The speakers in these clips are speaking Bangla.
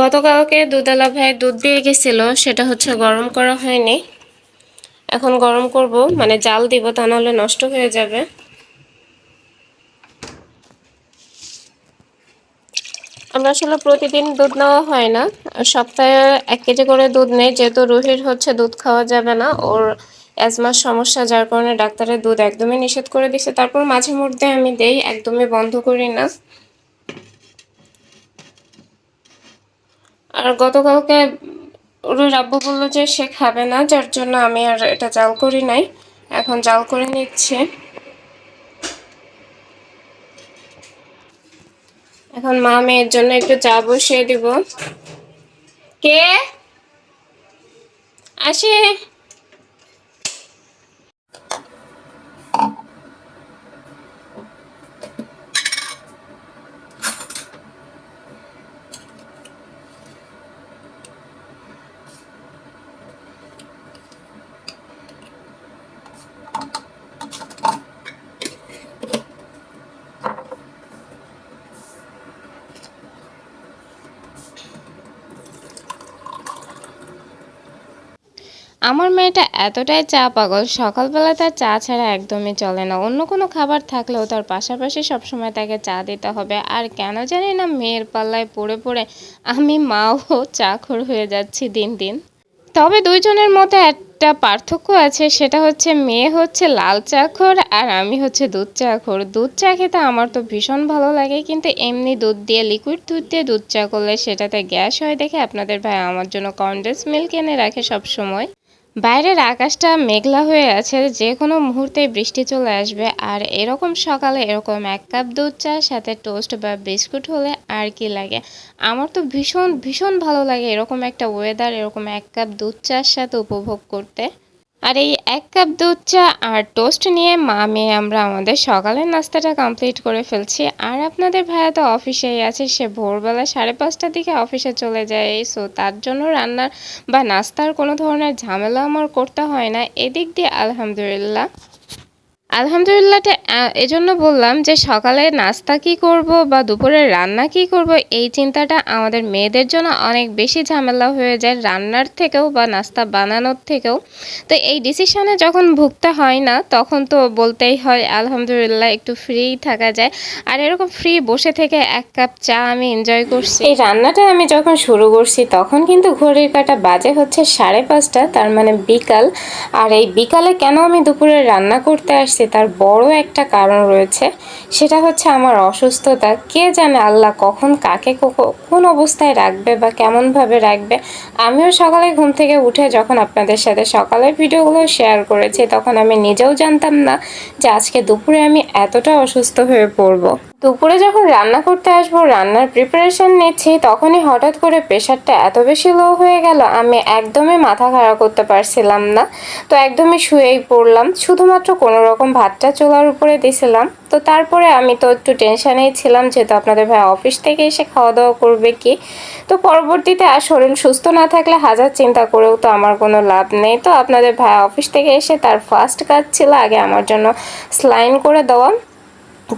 গতকালকে দুধালা ভাই দুধ দিয়ে গেছিল, সেটা হচ্ছে গরম করা হয়নি। এখন গরম করব মানে জাল দিব, তা নাহলে নষ্ট হয়ে যাবে। আমরা আসলে প্রতিদিন দুধ নেওয়া হয় না। সপ্তাহে এক কেজি করে দুধ নেই, যেহেতু রুহির হচ্ছে দুধ খাওয়া যাবে না, ওর অ্যাজমার সমস্যা, যার কারণে ডাক্তারের দুধ একদমই নিষেধ করে দিছে। তারপর মাঝে মধ্যে আমি দেই, একদমই বন্ধ করি না। আর গতকালকে রুহির আব্বু বলল যে সে খাবে না, যার জন্য আমি আর এটা জাল করি নাই। এখন জাল করে নিচ্ছে। এখন মা মেয়ের জন্য একটু চা বসিয়ে দিব। কে? আসে। আমার মেয়েটা এতটাই চা পাগল, সকালবেলা তার চা ছাড়া একদমই চলে না। অন্য কোনো খাবার থাকলেও তার পাশাপাশি সবসময় তাকে চা দিতে হবে। আর কেন জানি না মেয়ের পাল্লায় পড়ে পড়ে আমি মাও চাখর হয়ে যাচ্ছি দিন দিন। তবে দুইজনের মধ্যে একটা পার্থক্য আছে, সেটা হচ্ছে মেয়ে হচ্ছে লাল চাখর আর আমি হচ্ছে দুধ চা খোর দুধ চা খেতে আমার তো ভীষণ ভালো লাগে, কিন্তু এমনি দুধ দিয়ে লিকুইড দুধ দিয়ে দুধ চা করলে সেটাতে গ্যাস হয় দেখে আপনাদের ভাই আমার জন্য কন্ডেন্স মিল্ক এনে রাখে সব সময়। বাইরের আকাশটা মেঘলা হয়ে আছে, যে কোনো মুহূর্তে বৃষ্টি চলে আসবে। আর এরকম সকালে এরকম এক কাপ দুধ চা, সাথে টোস্ট বা বিস্কুট হলে আর কি লাগে? আমার তো ভীষণ ভীষণ ভালো লাগে এরকম একটা ওয়েদার এরকম এক কাপ দুধ চার সাথে উপভোগ করতে। আর এই এক কাপ দুধ চা আর টোস্ট নিয়ে মা মেয়ে আমরা আমাদের সকালের নাস্তাটা কমপ্লিট করে ফেলছি। আর আপনাদের ভাইয়া তো অফিসেই আছে, সে ভোরবেলা সাড়ে পাঁচটার দিকে অফিসে চলে যায়। সো তার জন্য রান্নার বা নাস্তার কোনো ধরনের ঝামেলা আমার করতে হয় না। এদিক দিয়ে আলহামদুলিল্লাহ। আলহামদুলিল্লাহটা এজন্য বললাম যে সকালে নাস্তা কি করব বা দুপুরে রান্না কি করব, এই চিন্তাটা আমাদের মেয়েদের জন্য অনেক বেশি ঝামেলা হয়ে যায় রান্নার থেকেও বা নাস্তা বানানোর থেকেও। তো এই ডিসিশনে যখন ভুগতে হয় না, তখন তো বলতেই হয় আলহামদুলিল্লাহ একটু ফ্রি থাকা যায়। আর এরকম ফ্রি বসে থেকে এক কাপ চা আমি এনজয় করছি। এই রান্নাটা আমি যখন শুরু করছি, তখন কিন্তু ঘড়ির কাটা বাজে হচ্ছে সাড়ে পাঁচটা, তার মানে বিকাল। আর এই বিকালে কেন আমি দুপুরে রান্না করতে আসছি আছে তার বড় একটা কারণ রয়েছে। সেটা হচ্ছে আমার অসুস্থতা। কে জানে আল্লাহ কখন কাকে কোন অবস্থায় রাখবে বা কেমনভাবে রাখবে। আমিও সকালে ঘুম থেকে উঠে যখন আপনাদের সাথে সকালের ভিডিওগুলো শেয়ার করেছি, তখন আমি নিজেও জানতাম না যে আজকে দুপুরে আমি এতটা অসুস্থ হয়ে পড়ব। দুপুরে যখন রান্না করতে আসব, রান্নার প্রিপারেশন নিচ্ছি, তখনই হঠাৎ করে প্রেশারটা এত বেশি লো হয়ে গেল, আমি একদমই মাথা খারাপ করতে পারছিলাম না। তো একদমই শুয়েই পড়লাম, শুধুমাত্র কোনো রকম ভাতটা চোলার উপরে দিছিলাম। তো তারপরে আমি তো একটু টেনশানেই ছিলাম, যেহেতু আপনাদের ভাই অফিস থেকে এসে খাওয়া দাওয়া করবে কি? তো পরবর্তীতে আর শরীর সুস্থ না থাকলে হাজার চিন্তা করেও তো আমার কোনো লাভ নেই। তো আপনাদের ভাই অফিস থেকে এসে তার ফার্স্ট কাজ ছিল আগে আমার জন্য স্লাইন করে দেওয়া।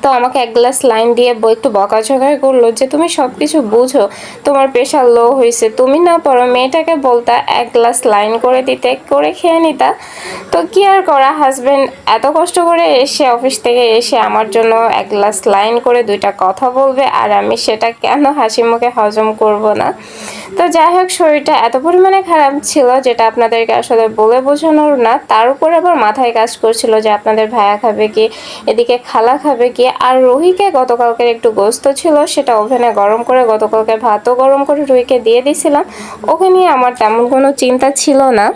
তো আমাকে এক গ্লাস লাইন দিয়ে বই একটু বকাঝকাই করল যে, তুমি সব কিছু বুঝো, তোমার প্রেশার লো হয়েছে তুমি না পড়ো মেয়েটাকে বলতা এক গ্লাস লাইন করে দিতে, করে খেয়ে নিতা। তো কি আর করা? হাজব্যান্ড এত কষ্ট করে এসে অফিস থেকে এসে আমার জন্য এক গ্লাস লাইন করে দুইটা কথা বলবে, আর আমি সেটা কেন হাসি মুখে হজম করব না? তো যাই হোক, শরীরটা এত পরিমাণে খারাপ ছিল যেটা আপনাদেরকে আসলে বলে বোঝানোর না। তার উপরে আবার মাথায় কাজ করছিল যে আপনাদের ভায়া খাবে কি, এদিকে খালা খাবে কি, আর রুহিকে গতকালকের একটু গোস্ত ছিল, সেটা ওভেনে গরম করে গতকালকে ভাতও গরম করে রুহিকে দিয়ে দিছিলাম ওকে নিয়ে আমার তেমন কোনো চিন্তা ছিল না।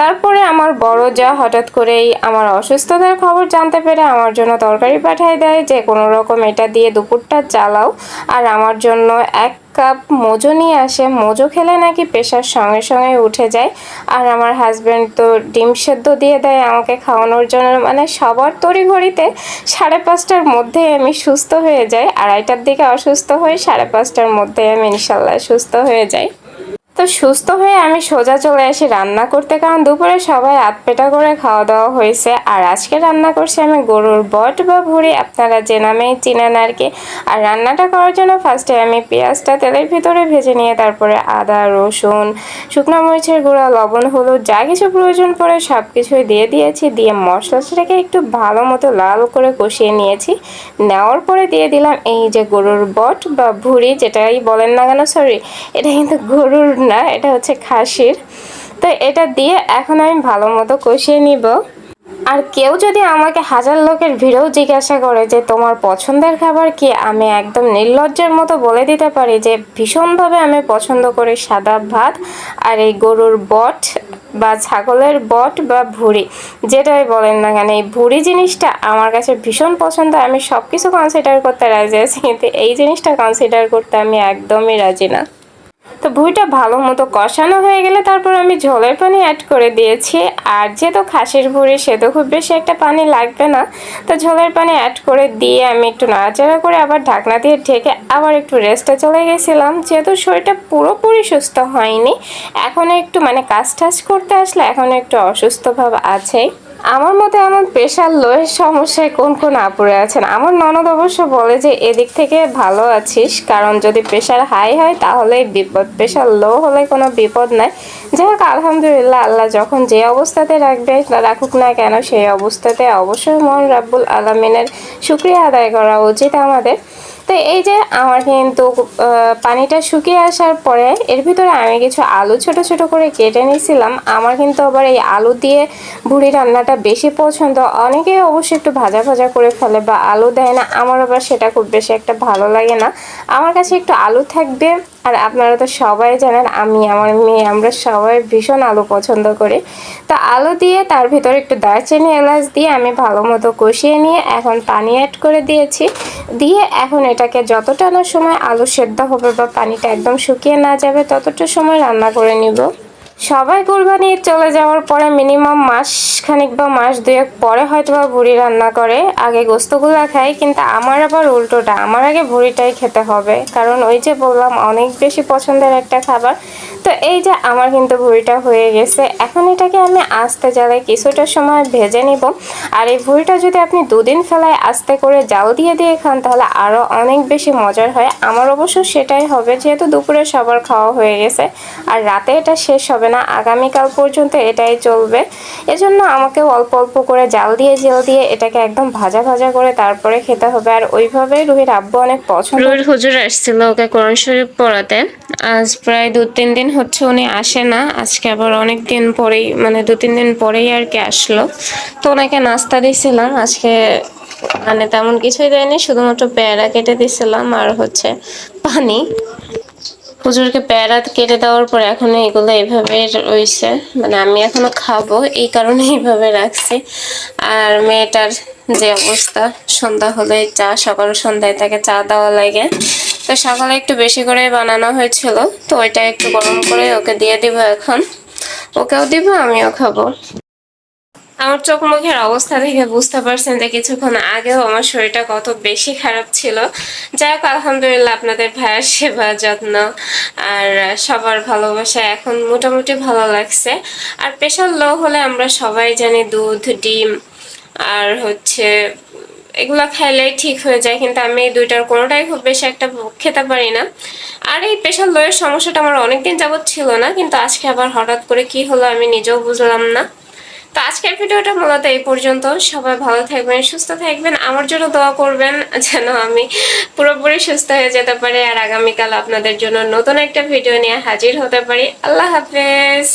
তারপরে আমার বড় যা হঠাৎ করেই আমার অসুস্থতার খবর জানতে পেরে আমার জন্য তরকারি পাঠায় দেয় যে, কোনো রকম এটা দিয়ে দুপুরটা চালাও। আর আমার জন্য এক কাপ মোজো নিয়ে আসে। মোজো খেলে নাকি প্রেশার সঙ্গে সঙ্গে উঠে যায়। আর আমার হাজব্যান্ড তো ডিম সেদ্ধ দিয়ে দেয় আমাকে খাওয়ানোর জন্য। মানে সবার তড়িঘড়িতে সাড়ে পাঁচটার মধ্যে আমি সুস্থ হয়ে যাই। আড়াইটার দিকে অসুস্থ হই, সাড়ে পাঁচটার মধ্যে আমি ইনশাল্লাহ সুস্থ হয়ে যাই। তো সুস্থ হয়ে আমি সোজা চলে আসি রান্না করতে, কারণ দুপুরে সবাই আতপেটা করে খাওয়া দাওয়া হয়েছে। আর আজকে রান্না করছি আমি গরুর বট বা ভুড়ি, আপনারা যে নামেই চিনেন আর কি। আর রান্নাটা করার জন্য ফার্স্টে আমি পেঁয়াজটা তেলের ভিতরে ভেজে নিয়ে, তারপরে আদা, রসুন, শুকনো মরিচের গুঁড়া, লবণ, হলুদ, যা কিছু প্রয়োজন পড়ে সব কিছুই দিয়ে দিয়েছি। দিয়ে মশলাটাকে একটু ভালো মতো লাল করে কষিয়ে নিয়েছি। নেওয়ার পরে দিয়ে দিলাম এই যে গরুর বট বা ভুড়ি, যেটাই বলেন না কেন সরি এটা কিন্তু গরুর না, এটা হচ্ছে খাসির। তো এটা দিয়ে এখন আমি ভালো মতো কষিয়ে নিব। আর কেউ যদি আমাকে হাজার লোকের ভিড়েও জিজ্ঞাসা করে যে, তোমার পছন্দের খাবার কি? আমি একদম নির্লজ্জের মতো বলে দিতে পারি যে, ভীষণভাবে আমি পছন্দ করি সাদা ভাত আর এই গরুর বট বা ছাগলের বট বা ভুড়ি। যেটাই বলেন না কেন, এই ভুড়ি জিনিসটা আমার কাছে ভীষণ পছন্দ। আমি সব কিছু কনসিডার করতে রাজি আছি, কিন্তু এই জিনিসটা কনসিডার করতে আমি একদমই রাজি না। তো ভুঁইটা ভালো মতো কষানো হয়ে গেলে তারপর আমি ঝোলের পানি অ্যাড করে দিয়েছি। আর যেহেতু খাসির ভুঁড়ি, সে তো খুব বেশি একটা পানি লাগবে না। তো ঝোলের পানি অ্যাড করে দিয়ে আমি একটু নাড়াচাড়া করে আবার ঢাকনা দিয়ে ঢেকে আবার একটু রেস্টে চলে গেছিলাম। যেহেতু শরীরটা পুরোপুরি সুস্থ হয়নি, এখন একটু মানে কাজ টাজ করতে আসলে এখন একটু অসুস্থ ভাব আছেই। আমার মতে এমন প্রেশার লোয়ের সমস্যায় কোন কোন আপুরে আছেন? আমার ননদ অবশ্য বলে যে, এদিক থেকে ভালো আছিস, কারণ যদি প্রেশার হাই হয়, তাহলে বিপদ প্রেশার লো হলে কোনো বিপদ নাই। যাই হোক, আলহামদুলিল্লাহ, আল্লাহ যখন যে অবস্থাতে রাখবে রাখুক না কেন, সেই অবস্থাতে অবশ্যই মন রাব্বুল আলমিনের শুক্রিয়া আদায় করা উচিত আমাদের। তো এই যে আমার কিন্তু পানিটা শুকিয়ে আসার পরে এর ভিতরে আমি কিছু আলু ছোট ছোট করে কেটে নিয়েছিলাম। আমার কিন্তু আবার এই আলু দিয়ে ভুড়ি রান্নাটা বেশি পছন্দ। অনেকে অবশ্যই একটু ভাজা ভাজা করে ফেলে বা আলু দেয় না। আমার আবার সেটা খুব বেশি একটা ভালো লাগে না। আমার কাছে একটু আলু থাকবে। আর আপনারা তো সবাই জানেন, আমি, আমার মেয়ে, আমরা সবাই ভীষণ আলু পছন্দ করি। তো আলু দিয়ে তার ভিতরে একটু দারচিনি এলাচ দিয়ে আমি ভালো মতো কষিয়ে নিয়ে এখন পানি অ্যাড করে দিয়েছি। দিয়ে এখন এটাকে যতটা না সময় আলু সেদ্ধ হবে বা পানিটা একদম শুকিয়ে না যাবে, ততটা সময় রান্না করে নিব। সবাই কোরবানি চলে যাওয়ার পরে মিনিমাম মাস খানিক বা মাস দুয়েক পরে হয়তো বা ভুড়ি রান্না করে, আগে গোস্তগুলো খাই কিন্তু আমার আবার উল্টোটা। আমার আগে ভুড়িটাই খেতে হবে। কারণ ওই যে বললাম, অনেক বেশি পছন্দের একটা খাবার। তো এই যে আমার কিন্তু ভুঁড়িটা হয়ে গেছে, এখন এটাকে আমি আস্তে জ্বালাই কিছুটা সময় ভেজে নিব। আর এই ভুঁড়িটা যদি আপনি দুদিন ফেলায় আস্তে করে জাল দিয়ে দিয়ে খান, তাহলে আরও অনেক বেশি মজার হয়। আমার অবশ্য সেটাই হবে, যেহেতু দুপুরে সবার খাওয়া হয়ে গেছে, আর রাতে এটা শেষ হবে না, আগামীকাল পর্যন্ত এটাই চলবে। এজন্য আমাকে অল্প অল্প করে জাল দিয়ে, জেল দিয়ে এটাকে একদম ভাজা ভাজা করে তারপরে খেতে হবে। আর ওইভাবে রুহির আব্বু অনেক পছন্দ রুহির হুজুর আসছিল ওকে কোরআন শরীফ পড়াতে। আজ প্রায় দু তিন দিন হচ্ছে উনি আসে না। আজকে আবার অনেক দিন পরেই মানে দু, তিন দিন পরেই আর কি আসলো। তো ওনাকে নাস্তা দিয়েছিলাম আজকে মানে তেমন কিছুই দেয়নি, শুধুমাত্র পেয়ারা কেটে দিয়েছিলাম আর হচ্ছে পানি। পুজোরকে পেয়ারা কেটে দেওয়ার পর এখনও এগুলো এইভাবে রয়েছে মানে আমি এখনও খাব, এই কারণে এইভাবে রাখছি। আর মেয়েটার যে অবস্থা, সন্ধ্যা হলে চা, সকাল সন্ধ্যায় তাকে চা দেওয়া লাগে। তো সকালে একটু বেশি করে বানানো হয়েছিল, তো ওইটা একটু গরম করে ওকে দিয়ে দিব এখন। ওকেও দিব, আমিও খাব। আমার চোখ মুখের অবস্থা দেখে বুঝতে পারছেন যে কিছুক্ষণ আগেও আমার শরীরটা কত বেশি খারাপ ছিল। যাই হোক, আলহামদুলিল্লাহ আপনাদের ভাইয়ের সেবা, যত্ন আর সবার ভালোবাসা এখন মোটামুটি ভালো লাগছে। আর প্রেশার লো হলে আমরা সবাই জানি দুধ, ডিম আর হচ্ছে এগুলা খাইলেই ঠিক হয়ে যায়, কিন্তু আমি এই দুইটার কোনোটাই খুব বেশি একটা খেতে পারি না। আর এই প্রেশার লোয়ের সমস্যাটা আমার অনেকদিন যাবৎ ছিল না, কিন্তু আজকে আবার হঠাৎ করে কি হলো আমি নিজেও বুঝলাম না। তো আজকের ভিডিওটা মূলত এই পর্যন্ত। সবাই ভালো থাকবেন, সুস্থ থাকবেন। আমার জন্য দোয়া করবেন যেন আমি পুরোপুরি সুস্থ হয়ে যেতে পারি। আর আগামীকাল আপনাদের জন্য নতুন একটা ভিডিও নিয়ে হাজির হতে পারি। আল্লাহ হাফেজ।